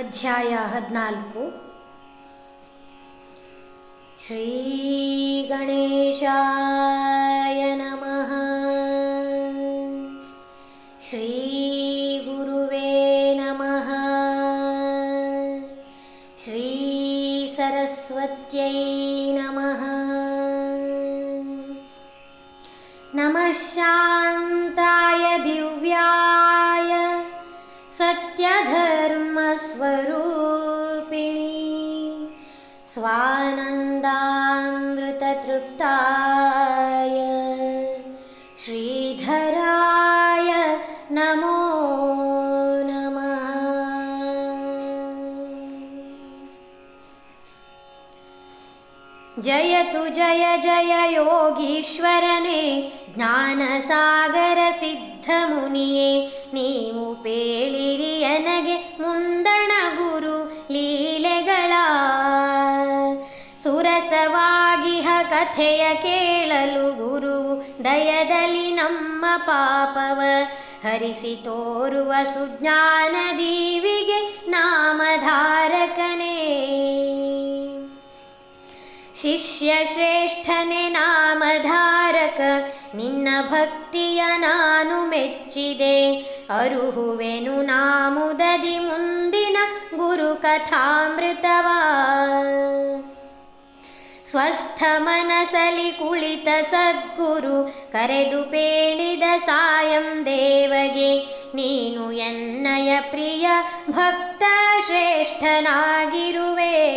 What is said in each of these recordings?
ಅಧ್ಯಾಯ ಹದಿನಾಲ್ಕು ಶ್ರೀ ಗಣೇಶಾಯ ನಮಃ ಶ್ರೀ ಗುರುವೇ ನಮಃ ಶ್ರೀ ಸರಸ್ವತ್ಯೈ स्वानन्दामृततृप्ताय श्रीधराय नमो नमः। जयतु जय जय योगीश्वरने ज्ञानसागरसिद्धमुनिये नीमुपेलिरियनगे मुन्द ಕಥೆಯ ಕೇಳಲು ಗುರುವು ದಯದಲ್ಲಿ ನಮ್ಮ ಪಾಪವ ಹರಿಸಿ ತೋರುವ ಸುಜ್ಞಾನ ದೀವಿಗೆ ನಾಮಧಾರಕನೇ. ಶಿಷ್ಯ ಶ್ರೇಷ್ಠನೆ ನಾಮಧಾರಕ, ನಿನ್ನ ಭಕ್ತಿಯ ನಾನು ಮೆಚ್ಚಿದೆ. ಅರುಹುವೆನು ನಾಮುದದಿ ಮುಂದಿನ ಗುರು ಕಥಾಮೃತವ ಸ್ವಸ್ಥ ಮನಸಲಿ ಕುಳಿತ ಸದ್ಗುರು ಕರೆದು ಪೇಳಿದ ಸಾಯಂ ದೇವಗೆ, ನೀನು ಎನ್ನಯ ಪ್ರಿಯ ಭಕ್ತ ಶ್ರೇಷ್ಠನಾಗಿರುವೆ.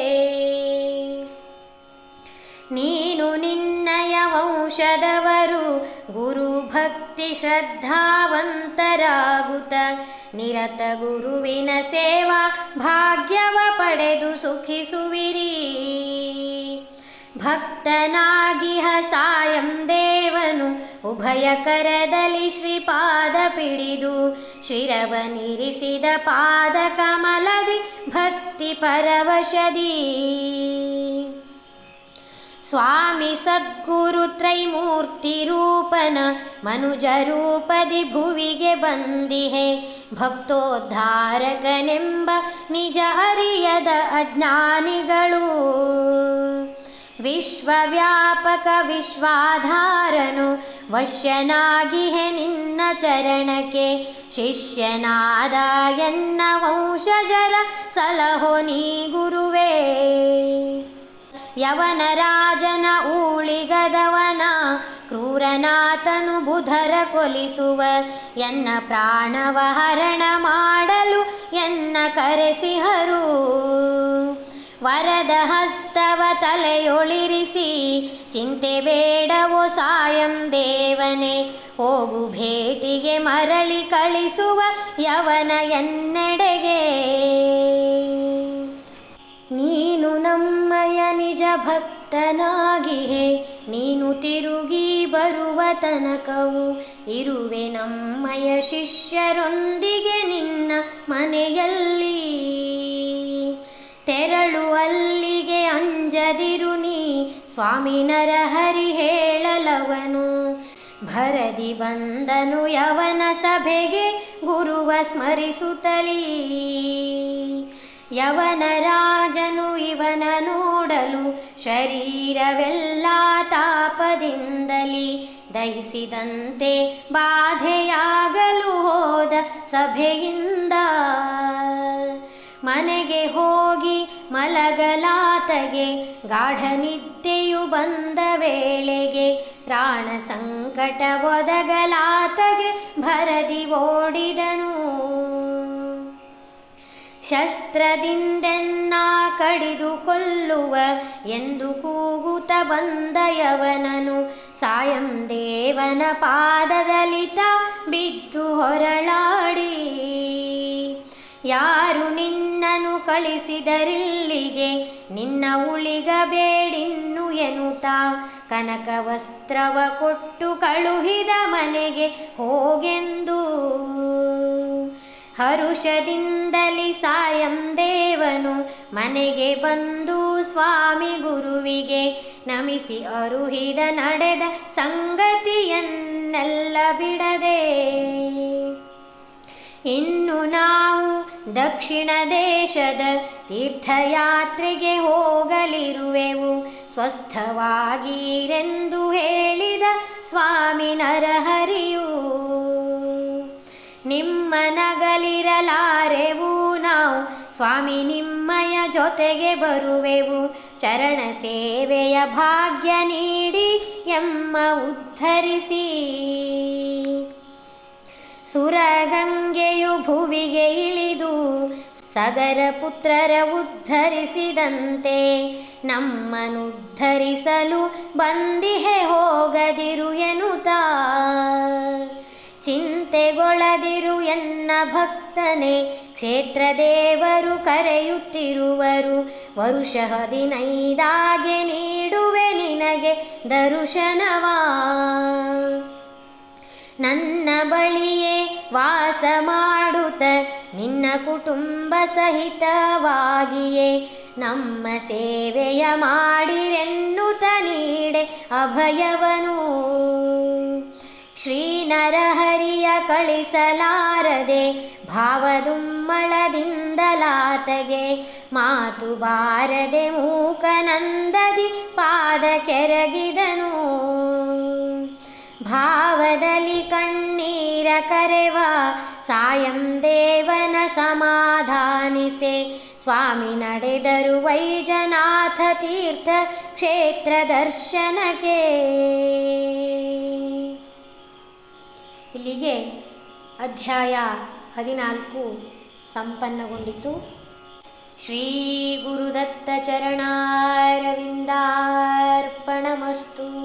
ನೀನು ನಿನ್ನಯ ವಂಶದವರು, ಗುರು ಭಕ್ತಿ ಶ್ರದ್ಧಾವಂತರಾಗುತ್ತ ನಿರತ ಗುರುವಿನ ಸೇವಾ ಭಾಗ್ಯವ ಪಡೆದು ಸುಖಿಸುವಿರಿ. ಭಕ್ತನಾಗಿಹ ಸಾಯಂ ದೇವನು ಉಭಯ ಕರದಲ್ಲಿ ಶ್ರೀಪಾದ ಪಿಡಿದು ಶಿರವನಿರಿಸಿದ ಪಾದ ಕಮಲದಿ ಭಕ್ತಿ ಪರವಶದಿ. ಸ್ವಾಮಿ ಸದ್ಗುರು ತ್ರೈಮೂರ್ತಿ ರೂಪನ, ಮನುಜ ರೂಪದಿ ಭುವಿಗೆ ಬಂದಿಹೆ. ಭಕ್ತೋದ್ಧಾರಕನೆಂಬ ನಿಜ ಅರಿಯದ ಅಜ್ಞಾನಿಗಳು. ವಿಶ್ವವ್ಯಾಪಕ ವಿಶ್ವಾಧಾರನು ವಶ್ಯನಾಗಿಹೆ ನಿನ್ನ ಚರಣಕ್ಕೆ. ಶಿಷ್ಯನಾದ ಎನ್ನ ವಂಶಜರ ಸಲಹೋ ನೀ ಗುರುವೇ. ಯವನ ರಾಜನ ಊಳಿಗದವನ ಕ್ರೂರನಾಥನು ಬುಧರ ಕೊಲಿಸುವ. ಎನ್ನ ಪ್ರಾಣವ ಹರಣ ಮಾಡಲು ಎನ್ನ ಕರೆಸಿಹರು. ವರದ ಹಸ್ತವ ತಲೆಯೊಳಿರಿಸಿ, ಚಿಂತೆ ಬೇಡವೋ ಸಾಯಂ ದೇವನೇ, ಹೋಗು ಭೇಟಿಗೆ ಮರಳಿ ಕಳಿಸುವ ಯವನ ಎನ್ನೆಡೆಗೆ. ನೀನು ನಮ್ಮಯ ನಿಜ ಭಕ್ತನಾಗಿಹೆ, ನೀನು ತಿರುಗಿ ಬರುವ ತನಕವು ಇರುವೆ ನಮ್ಮಯ ಶಿಷ್ಯರೊಂದಿಗೆ ನಿನ್ನ ಮನೆಯಲ್ಲಿ. ತೆರಳು ಅಲ್ಲಿಗೆ ಅಂಜದಿರು ನೀ. ಸ್ವಾಮಿ ನರಹರಿ ಹೇಳಲವನು. ಭರದಿ ಬಂದನು ಯವನ ಸಭೆಗೆ ಗುರುವ ಸ್ಮರಿಸುತ್ತಲೀ. ಯವನ ರಾಜನು ಇವನ ನೋಡಲು ಶರೀರವೆಲ್ಲ ತಾಪದಿಂದಲಿ. ದಹಿಸಿದಂತೆ ಬಾಧೆಯಾಗಲು ಹೋದ ಸಭೆಯಿಂದ ಮನೆಗೆ ಹೋಗಿ ಮಲಗಲಾತಗೆ ಗಾಢ ನಿದ್ದೆಯು ಬಂದ ವೇಳೆಗೆ ಪ್ರಾಣ ಸಂಕಟ ಒದಗಲಾತಗೆ ಭರದಿ ಓಡಿದನು. ಶಸ್ತ್ರದಿಂದೆನ್ನ ಕಡಿದು ಕೊಲ್ಲುವ ಎಂದು ಕೂಗುತ ಬಂದಯವನನು ಸಾಯಂ ದೇವನ ಪಾದದಲಿತ ಬಿದ್ದು ಹೊರಳಾಡಿ. ಯಾರು ನಿನ್ನನು ಕಳಿಸಿದರಿಲ್ಲಿಗೆ? ನಿನ್ನ ಉಳಿಗಬೇಡಿನ್ನು ಎನ್ನುತ್ತಾ? ಕನಕ ವಸ್ತ್ರವ ಕೊಟ್ಟು ಕಳುಹಿದ ಮನೆಗೆ ಹೋಗೆಂದು? ಹರುಷದಿಂದಲಿ ಸಾಯಂ ದೇವನು ಮನೆಗೆ ಬಂದು ಸ್ವಾಮಿ ಗುರುವಿಗೆ ನಮಿಸಿ ಅರುಹಿದ ನಡೆದ ಸಂಗತಿಯನ್ನೆಲ್ಲ ಬಿಡದೆ ಇನ್ನು ನಾವು ದಕ್ಷಿಣ ದೇಶದ ತೀರ್ಥಯಾತ್ರೆಗೆ ಹೋಗಲಿರುವೆವು. ಸ್ವಸ್ಥವಾಗಿರೆಂದು ಹೇಳಿದ ಸ್ವಾಮಿ ನರಹರಿಯು, ನಿಮ್ಮ ನಗಲಿರಲಾರೆವು. ನಾವು ಸ್ವಾಮಿ ನಿಮ್ಮಯ ಜೊತೆಗೆ ಬರುವೆವು. ಚರಣ ಸೇವೆಯ ಭಾಗ್ಯ ನೀಡಿ, ಎಮ್ಮ ಉದ್ಧರಿಸಿ. ಸುರಗಂಗೆಯು ಭುವಿಗೆ ಇಳಿದು ಸಗರ ಪುತ್ರರ ಉದ್ಧರಿಸಿದಂತೆ ನಮ್ಮನುದ್ಧರಿಸಲು ಬಂದಿಹೆ ಹೋಗದಿರು ಎನ್ನುತ್ತಾ. ಚಿಂತೆಗೊಳದಿರು ಎನ್ನ ಭಕ್ತನೆ ಕ್ಷೇತ್ರ ದೇವರು ಕರೆಯುತ್ತಿರುವರು, ವರುಷ ಹದಿನೈದಾಗೆ ನೀಡುವೆ ನಿನಗೆ ದರ್ಶನವಾ. ನನ್ನ ಬಳಿಯೇ ವಾಸ ಮಾಡುತ್ತ ನಿನ್ನ ಕುಟುಂಬ ಸಹಿತವಾಗಿಯೇ ನಮ್ಮ ಸೇವೆಯ ಮಾಡಿರೆನ್ನುತ ನೀಡೆ ಅಭಯವನು. ಶ್ರೀ ನರಹರಿಯ ಕಳಿಸಲಾರದೆ ಭಾವದುಮ್ಮಳದಿಂದಲಾತಗೆ ಮಾತು ಬಾರದೆ ಮೂಕನಂದದಿ ಪಾದ ಕೆರಗಿದನು. ಕಣ್ಣೀರ ಕರೆವ. ಸಾಯಂ ದೇವನ ಸಮಾಧಾನಿಸೆ. ಸ್ವಾಮಿ ನಡೆದರು ವೈಜನಾಥ ತೀರ್ಥ ಕ್ಷೇತ್ರ ದರ್ಶನಕ್ಕೆ. ಇಲ್ಲಿಗೆ ಅಧ್ಯಾಯ ಹದಿನಾಲ್ಕು ಸಂಪನ್ನಗೊಂಡಿತು. ಶ್ರೀ ಗುರುದತ್ತ ಚರಣಾರವಿಂದಾರ್ಪಣಮಸ್ತು.